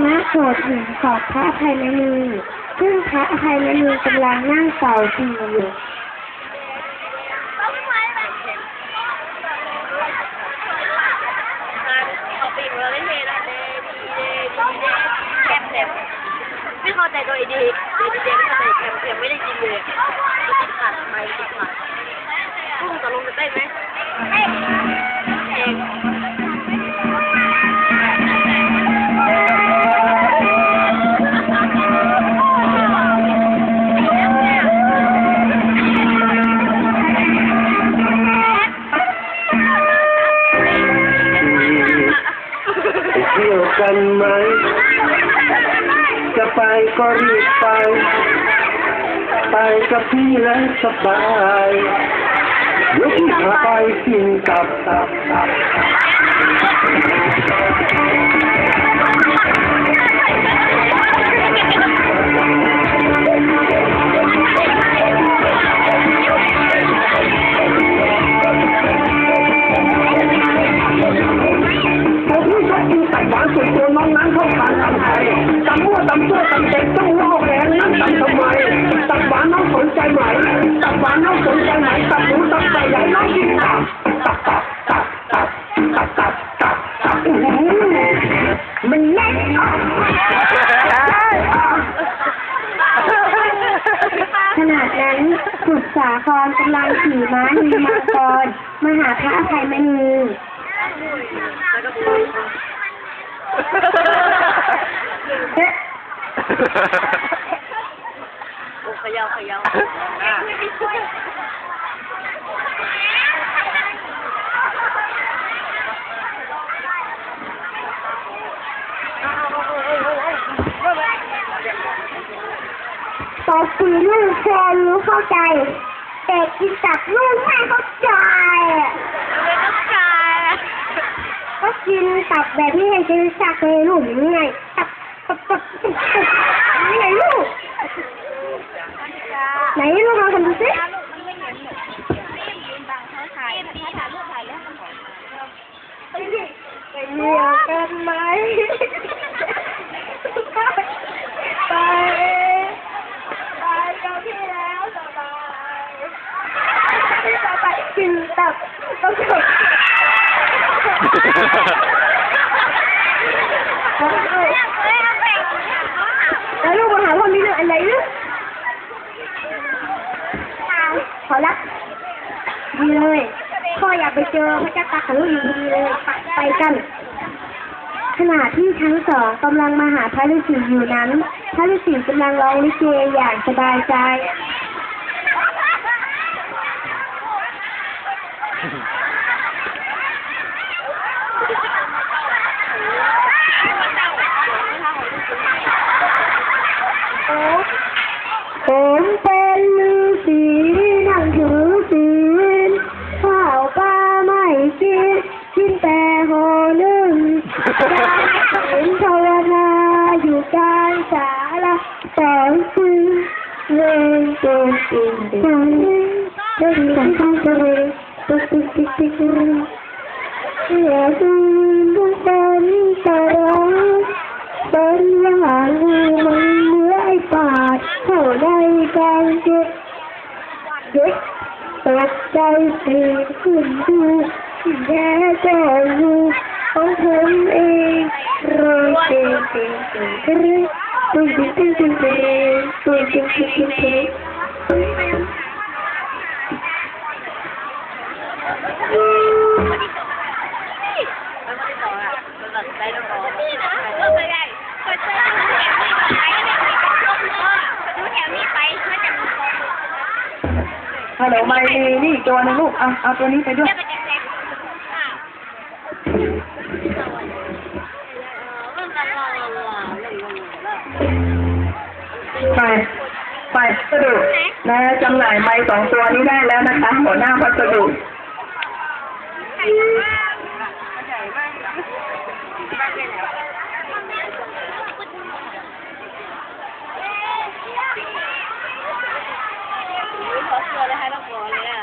นาโสดหินสอบพระภัยมณีซึ่งพระภัยมณีกำลังนั่งเสาสีอยู่ไม่เข้าใจตัวเองดีเด็กๆเข้าใจ กันไหม จะไปก็รีบไป ไปกับพี่และสบายยกขาไปกินตับตับตับ ม้านีมังกรมาหาพระอภัยมณีแล้ เอ๊ะ โอ้เขย่าเขย่า ตบสีลูกแฟนรู้เข้าใจ แต่กินตับลูกไม่เขาใจอะไม่ต้องการก็กินตับแบบที่เห็นสักเลยลูกอย่างนี้ไงตับตับตับตับตับนี่ไงลูกไหนลูกลองทำดูสิไปเรียกกันไหมไปไปไปกับพี่แล้วสบายพี่สบายกินตับต้องจบ แล้วลูกมาหาพ่อมีเรื่องอะไรหรือขอรับดีเลยพ่ออยากไปเจอพระเจ้าตาขันลูกอยู่ดีเลยไปไปกัน ขณะที่ทั้งสองกำลังมาหาพระฤาษีอยู่นั้น พระฤาษีกำลังร้องลิเกอย่างสบายใจ ตกใจตื่นขึ้นดูแย่ใจอยู่ของผมเองรอยเต็มเต็มเต็มเต็มเต็มเต็มเต็ม คือคือคือคือฮัลโหลม่เลยนี่อตัวนึงลูก เอาเอาตัวนี้ไปด้วย ไปไปพัสดุนะจำหน่ายไม้สองตัวนี้ได้แล้วนะคะ หัวหน้าพัสดุ ขอเสื้อเลยให้ต้องขอเลยอะ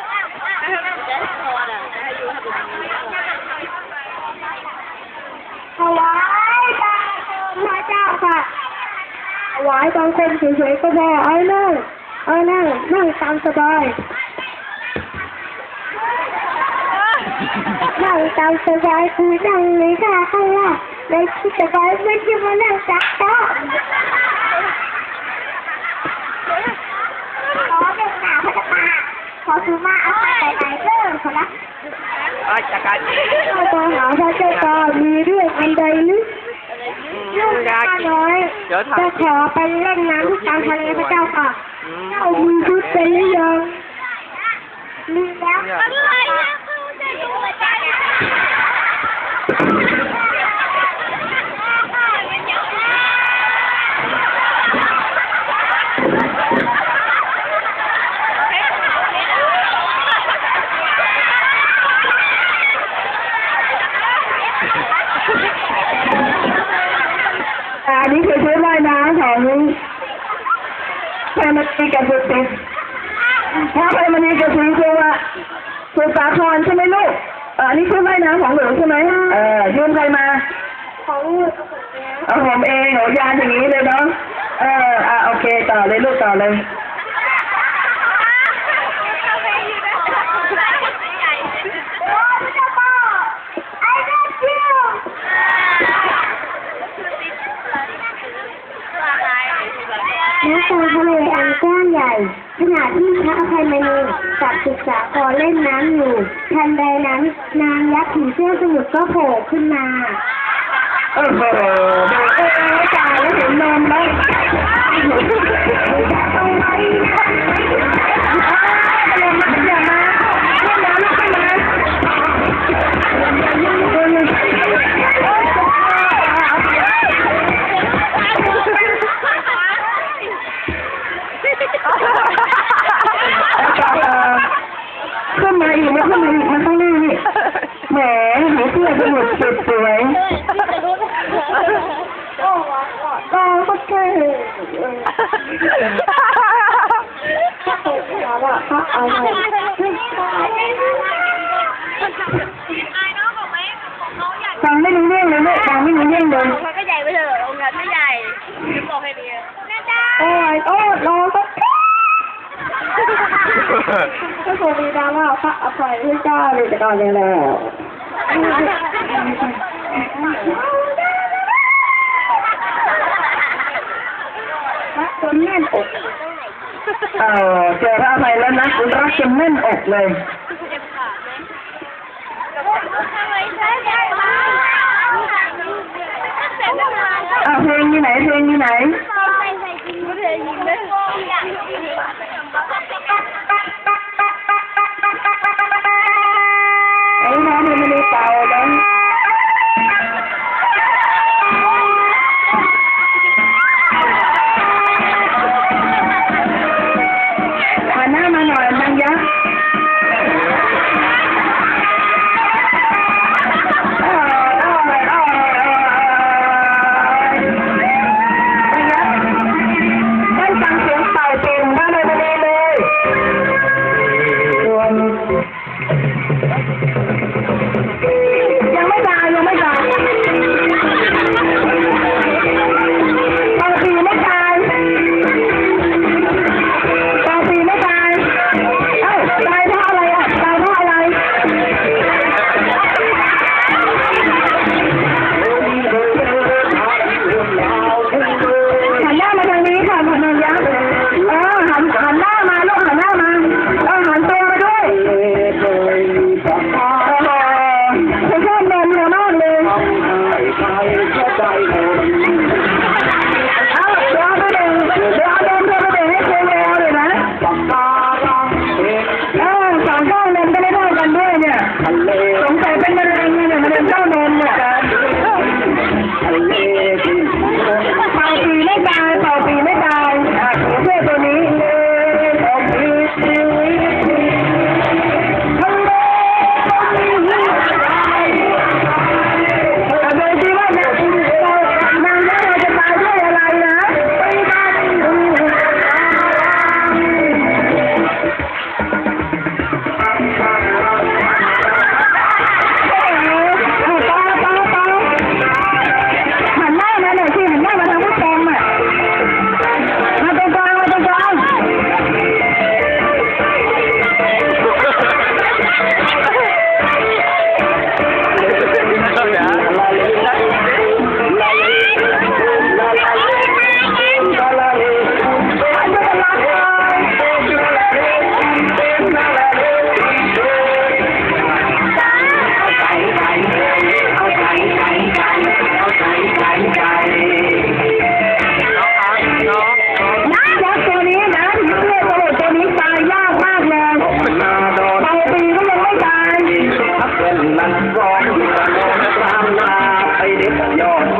จะให้คออะจะให้ยูทำแบบนี้ ถวายตาพระเจ้า ค่ะ ไว้บางคนเฉยๆก็พอเอานั่งเอานั่งนั่งตามสบายนั่งตามสบายคือนั่งเลยค่ะข้างล่างในที่สบายไม่ใช่มานั่งจักโต๊ะขอเด็กหนาพัฒนาขอซื้อมาเอาไปไหนเด้อขอรับอาจากการข้าตาหาพระเจ้าตามีเรื่องอันใดหรือ เรื่องข้าน้อยจะขอไปเล่นน้ำที่กลางทะเลพระเจ้าค่ะเจ้ามีชุดเป็นหรือยังมีแล้วอะไรนะจะรู้ว่าจะ อันนี้คือชุดว่ายน้ำของ แพรมณีกับสุติเพราะแพรมณีกับสุติคือว่าสุสาครใช่ไหมลูกเอออันนี้ชุดว่ายน้ำของหนูใช่ไหมเออยืมใครมา ของลูกเอาผมเองโหยานอย่างนี้เลยเนาะเอออะโอเคต่อเลยลูกต่อเลย น้ำตาทะเลอันกว้างใหญ่ ขณะที่พระอภัยมณีกับศึกษาพอเล่นน้ำอยู่ ทันใดนั้นนางยักษ์ผีเสื้อสมุทรก็โผล่ขึ้นมา โอ้โหเด็กเอ้ยจ่ายแล้วเห็นนมแล้ว อีกมันขึ้นมาอีกมันต้องนี่นี่แหมหนูเสื้อสมุดสุดสวยก็ก็แค่ฟังไม่รู้เรื่องเลยลูกฟังไม่รู้เรื่องเลยมันก็ใหญ่ไปเถอะองค์นั้นไม่ใหญ่จะบอกให้ดีแม่จ้าโอ้ยโอ้ยน้องก็ ก็คงมีดราม่าพระอภัยให้เจ้าเลยแต่ก่อนเลยแล้วพระจนแน่นอกเออเจอพระอภัยแล้วนะคุณรักจนแน่นอกเลยเจ็บขาไหมทำไมใช่ใหญ่มากเสร็จแล้วมาอะเพลงที่ไหนเพลงที่ไหนใส่ใส่กินก็เลยยิงเลยไอ้น้ องมั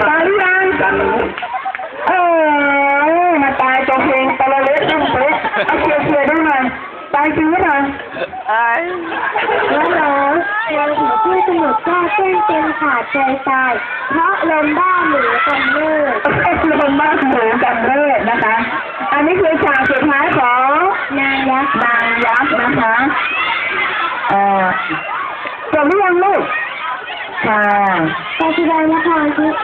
ตายรืยังเออมาตายจบเพลงตะละเล็ต้องเป๊ะเอาเคลียร์เคลียร์ด้วยหน่ตายจริงหรือเปล่าตายแล้วเหรอเราถึงชื่สมุดก็เส้นเป็นขาดใจตาย เพราะลมบ้าหมูกำเนิดลมบ้าหมูกำเนิดนะคะ อันนี้คือฉากสุดท้ายของนายยักษ์นางยักษ์นะคะ ชุด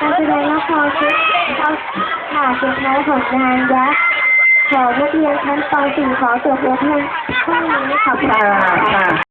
การแสดงละครชุดเขาฉากสุดท้ายของงานยักษ์ขอนักเรียนชั้นป .4 ขอจบลงเพียงเท่านี้ขอบคุณค่ะ